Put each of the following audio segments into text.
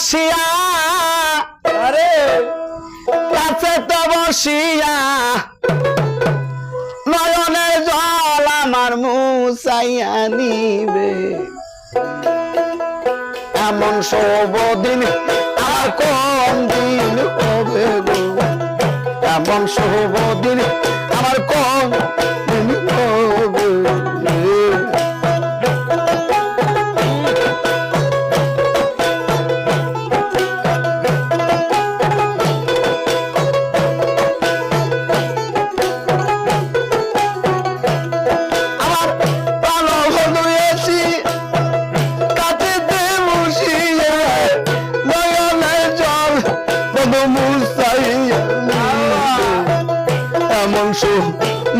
আসিয়া আরে। কাছে তো বসিয়া। নয়নের জল আমার মুসাইয়া নিবে। এমন শুভ দিন আর কোন দিন হবে গো। এমন শুভ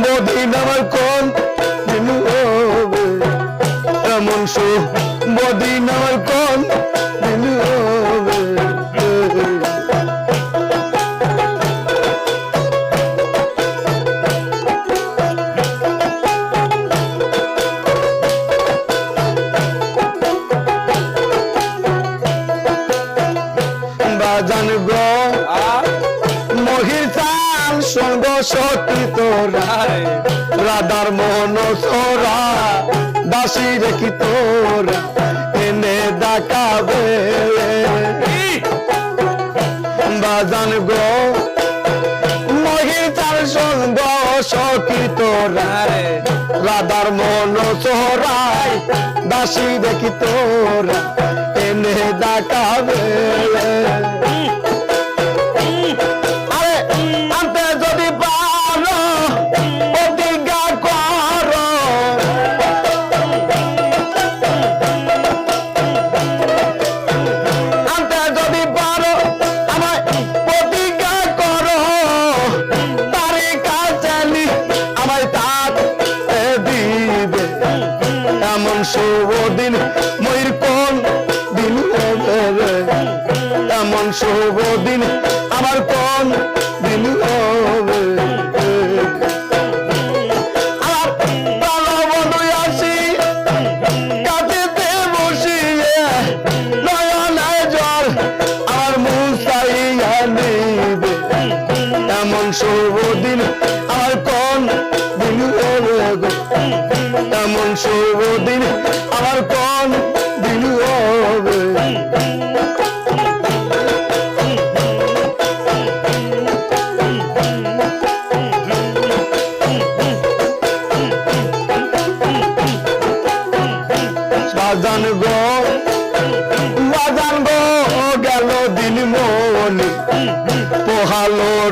সুদিন আমার কোন এমন সুদিন আমার কোন সঙ্গ সতী তোরা আরে রাধার মন সোরা দাসী রেখি তোরা এনে ডাকাবে বাজান গো মহির চাল সঙ্গ সখী তোরা আরে রাধার মন সোহরাই দাসী দেখি তোরা এনে ডাকাবে এমন শুভ দিন ময়ূর কোন দিন হবে? এমন শুভ দিন আমার কোন দিন হবে আমার ভালো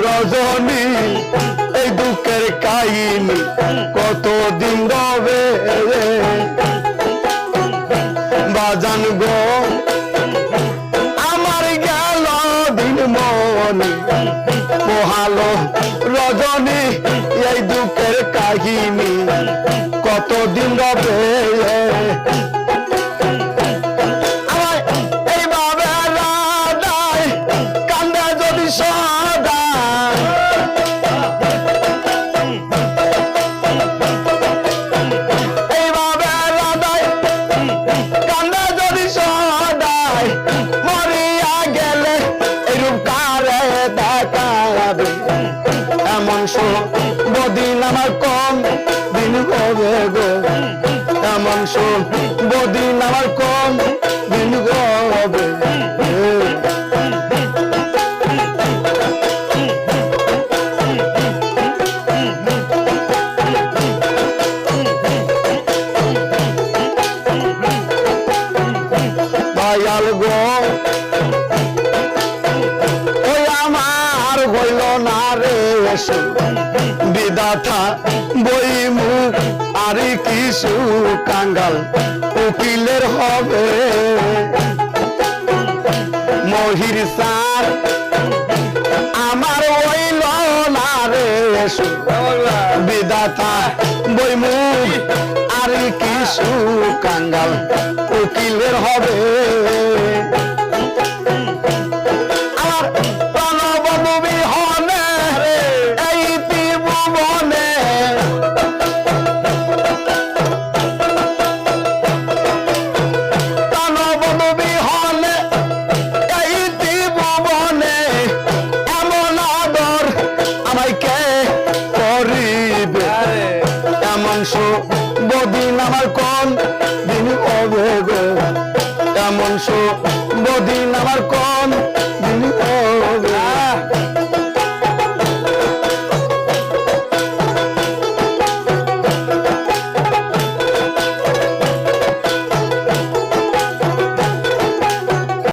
রজনী, এই দুঃখের কাহিনী কত দিন রবে? বাজান গো, আমার গেল দিন মনি। পোহালো রজনী, এই দুঃখের কাহিনী কত দিন রবে? বদিন আমার কম দিন হবে। দয়াল গো ওই আমার হইল না রে বিদাথা কিছু কাঙ্গাল, উকিলের হবে। মহির সার, আমার ওই না রে এসে বিদাতা বই মুখ আর কিছু কাঙ্গাল, উকিলের হবে। বদিন আমার কম দিন হবে গো এমন সো বদিন আমার কোন